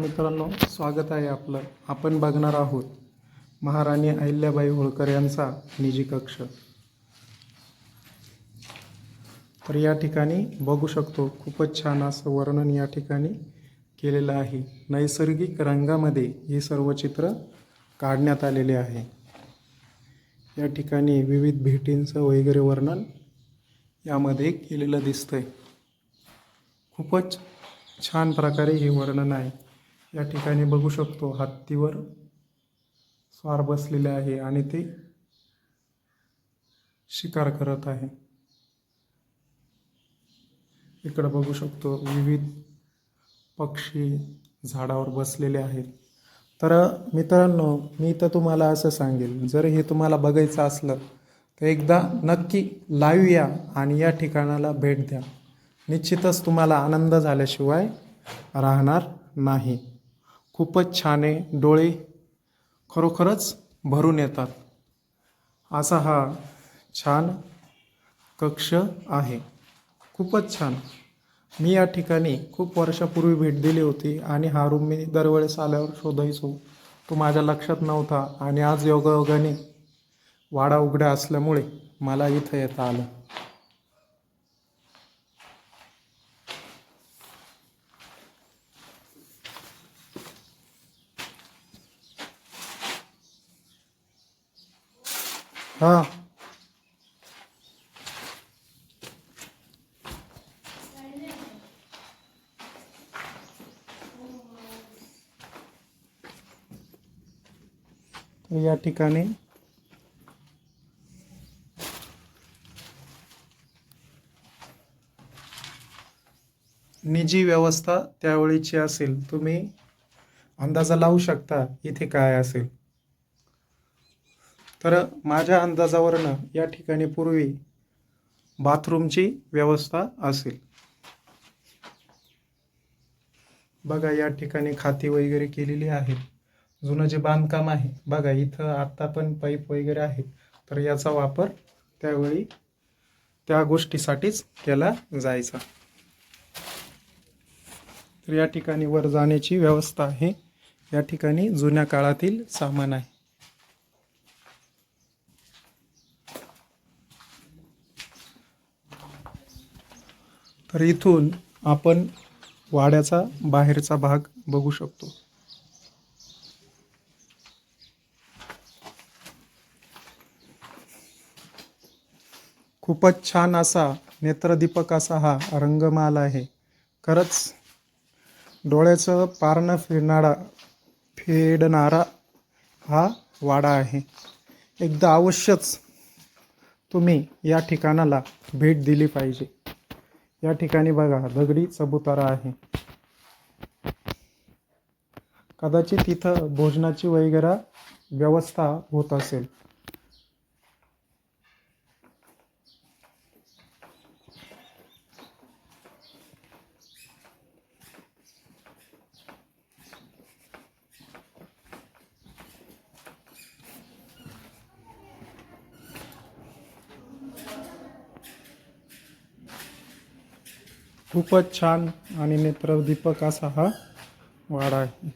मित्रांनो स्वागत आहे आपलं. आपण बघणार आहोत महाराणी अहिल्याबाई होळकर यांचा निजी कक्ष. तर या ठिकाणी बघू शकतो खूपच छान असं वर्णन या ठिकाणी केलेलं आहे. नैसर्गिक रंगामध्ये हे सर्व चित्र काढण्यात आलेले आहे. या ठिकाणी विविध भेटींचं वगैरे वर्णन यामध्ये केलेलं दिसतंय. खूपच छान प्रकारे हे वर्णन आहे. या ठिकाणी बघू शकतो हत्तीवर स्वार बसलेले आहे आणि ते शिकार करत आहे. इकडं बघू शकतो विविध पक्षी झाडावर बसलेले आहेत. तर मित्रांनो मी तर तुम्हाला असं सांगेल जर हे तुम्हाला बघायचं असलं तर एकदा नक्की लाईव्ह या आणि या ठिकाणाला भेट द्या. निश्चितच तुम्हाला आनंद झाल्याशिवाय राहणार नाही. खूपच छान आहे डोळे खरोखरच भरून येतात. असा हा छान कक्ष आहे. खूपच छान. मी या ठिकाणी खूप वर्षापूर्वी भेट दिली होती आणि हा रूम मी दरवेळेस आल्यावर शोधायचो. तो माझ्या लक्षात नव्हता आणि आज योगायोगाने वाडा उघड्या असल्यामुळे मला इथं येता आलं. हा. तर या ठिकाणी निजी व्यवस्था त्यावेळीची असेल तुम्ही अंदाजा लावू शकता इथे काय असेल. तर माझ्या अंदाजावरनं या ठिकाणी पूर्वी बाथरूमची व्यवस्था असेल. बघा या ठिकाणी खाती वगैरे केलेली आहेत. जुनं जे बांधकाम आहे बघा इथं आत्ता पण पाईप वगैरे आहे तर याचा वापर त्यावेळी त्या गोष्टीसाठीच केला जायचा. तर या ठिकाणी वर जाण्याची व्यवस्था आहे. या ठिकाणी जुन्या काळातील सामान आहे. तर इथून आपण वाड्याचा बाहेरचा भाग बघू शकतो. खूपच छान असा नेत्रदीपक असा हा रंगमाल आहे. खरंच डोळ्याचं पारणं फिरणारा फेडणारा हा वाडा आहे. एकदा अवश्यच तुम्ही या ठिकाणाला भेट दिली पाहिजे. या ठिकाणी बघा दगडी चबुतारा आहे. कदाचित तिथं भोजनाची वगैरे व्यवस्था होत असेल. खूपच छान आणि नेत्रदीपक असा हा वाडा आहे